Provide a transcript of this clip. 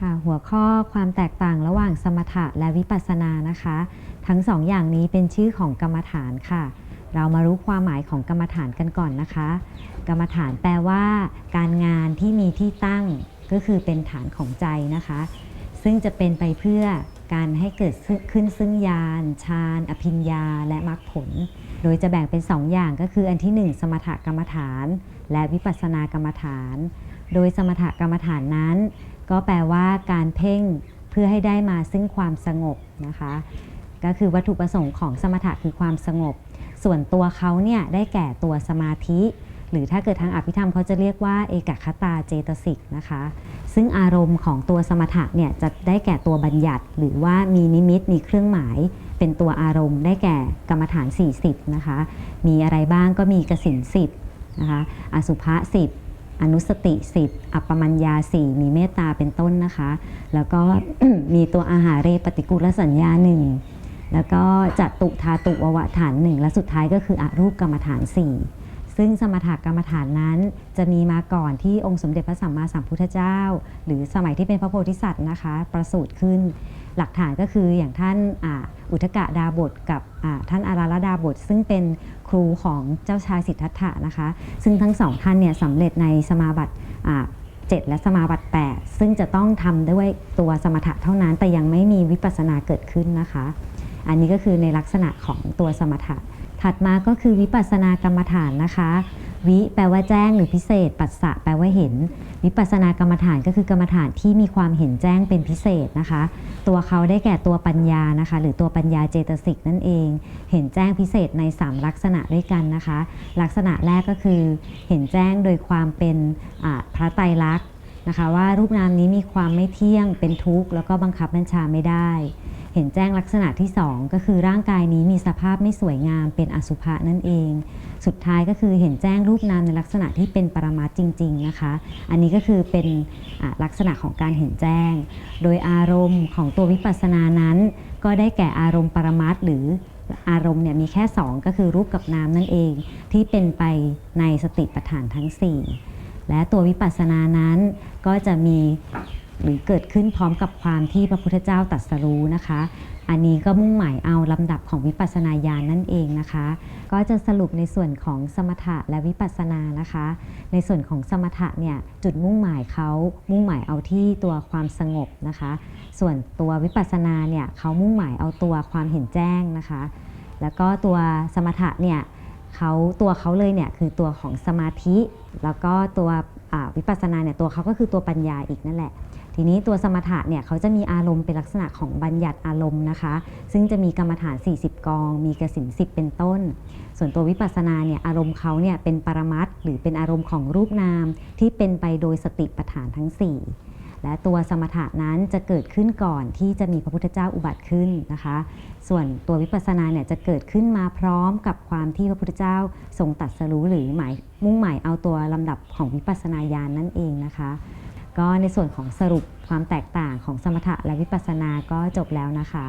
ค่ะหัวข้อความแตกต่างระหว่างสมถะและวิปัสสนานะคะ ทั้งสองอย่างนี้เป็นชื่อของกรรมฐานค่ะ เรามารู้ความหมายของกรรมฐานกันก่อนนะคะ กรรมฐานแปลว่า การงานที่มีที่ตั้งก็คือเป็นฐานของใจนะคะ ซึ่งจะเป็นไปเพื่อการให้เกิดขึ้นซึ่งญาณฌานอภิญญา และมรรคผล โดยจะแบ่งเป็น2ออย่างก็คืออันที่ 1 สมถกรรมฐาน และวิปัสสนากรรมฐาน โดยสมถกรรมฐานนั้น ก็แปลว่าการเพ่งเพื่อให้ได้มาซึ่งความสงบนะคะ ก็คือวัตถุประสงค์ของสมถะคือความสงบ ส่วนตัวเขาเนี่ยได้แก่ตัวสมาธิ หรือถ้าเกิดทางอภิธรรมเขาจะเรียกว่าเอกคตาเจตสิกนะคะ ซึ่งอารมณ์ของตัวสมถะเนี่ยจะได้แก่ตัวบัญญัติ หรือว่ามีนิมิตมีเครื่องหมายเป็นตัวอารมณ์ได้แก่กรรมฐาน 40 นะคะ มีอะไรบ้างก็มีกสิน10นะคะ อสุภะ10 อนุสติ 10 อัปปมัญญา4มีเมตตาเป็นต้นนะคะ แล้วก็มีตัวอาหารเรปฏิกูลสัญญา1แล้วก็จัตุธาตุววฐานหนึ่งและสุดท้ายก็คืออรูปกรรมฐาน 4 ซึ่งสมถกรรมฐานนั้นจะมีมาก่อนที่องค์สมเด็จพระสัมมาสัมพุทธเจ้า หรือสมัยที่เป็นพระโพธิสัตว์นะคะ ประสูติขึ้น หลักฐานก็คืออย่างท่านอุทกะดาบทกับท่านอาราละดาบท ซึ่งเป็นครูของเจ้าชายสิทธัตถะนะคะ ซึ่งทั้งสองท่านเนี่ยสำเร็จในสมาบัติ7และสมาบัติ 8 ซึ่งจะต้องทำด้วยตัวสมถะเท่านั้น แต่ยังไม่มีวิปัสสนาเกิดขึ้นนะคะ อันนี้ก็คือในลักษณะของตัวสมถะ ถัดมาก็คือวิปัสสนากรรมฐานนะคะ วิแปลว่าแจ้งหรือพิเศษ ปัสสะแปลว่าเห็น วิปัสสนากรรมฐานก็คือกรรมฐานที่มีความเห็นแจ้งเป็นพิเศษนะคะ ตัวเขาได้แก่ตัวปัญญานะคะ หรือตัวปัญญาเจตสิกนั่นเอง เห็นแจ้งพิเศษใน 3 ลักษณะด้วยกันนะคะ ลักษณะแรกก็คือ เห็นแจ้งโดยความเป็นพระไตรลักษณ์นะคะว่ารูปนามนี้มีความไม่เที่ยงเป็นทุกข์แล้วก็บังคับบัญชาไม่ได้ ห็นแจ้งลักษณะที่ 2 ก็คือร่างกายนี้มีสภาพไม่สวยงามเป็นอสุภะนั่นเอง สุดท้ายก็คือเห็นแจ้งรูปนามในลักษณะที่เป็นปรมัตจริง ๆนะคะ อันนี้ก็คือเป็นลักษณะของการเห็นแจ้ง โดยอารมณ์ของตัววิปัสสนานั้น ก็ได้แก่อารมณ์ปรมัตหรืออารมณ์เนี่ยมีแค่ 2 ก็คือรูปกับนามนั่นเอง ที่เป็นไปในสติปัฏฐานทั้ง 4 และตัววิปัสสนานั้นก็จะมี หรือเกิดขึ้นพร้อมกับความที่พระพุทธเจ้าตรัสรู้นะคะ อันนี้ก็มุ่งหมายเอาลำดับของวิปัสสนาญาณนั่นเองนะคะ ก็จะสรุปในส่วนของสมถะและวิปัสสนานะคะ ในส่วนของสมถะเนี่ยจุดมุ่งหมายเขามุ่งหมายเอาที่ตัวความสงบนะคะ ส่วนตัววิปัสสนาเนี่ยเขามุ่งหมายเอาตัวความเห็นแจ้งนะคะ แล้วก็ตัวสมถะเนี่ยเขาตัวเขาเลยเนี่ยคือตัวของสมาธิ แล้วก็ตัววิปัสสนาเนี่ยตัวเขาก็คือตัวปัญญาอีกนั่นแหละ ทีนี้ตัวสมถะเนี่ยเขาจะมีอารมณ์เป็นลักษณะของบัญญัติอารมณ์นะคะ ซึ่งจะมีกรรมฐาน 40 กอง มีกสิน10เป็นต้น ส่วนตัววิปัสสนาเนี่ยอารมณ์เขาเนี่ยเป็นปรมัตถ์หรือเป็นอารมณ์ของรูปนาม ที่เป็นไปโดยสติปัฏฐานทั้ง 4 และตัวสมถะนั้นจะเกิดขึ้นก่อนที่จะมีพระพุทธเจ้าอุบัติขึ้นนะคะ ส่วนตัววิปัสสนาเนี่ยจะเกิดขึ้นมาพร้อมกับความที่พระพุทธเจ้าทรงตรัสรู้หรือหมายมุ่งหมายเอาตัวลำดับของวิปัสสนาญาณนั่นเองนะคะ ก็ในส่วนของสรุปความแตกต่างของสมถะและวิปัสสนาก็จบแล้วนะคะ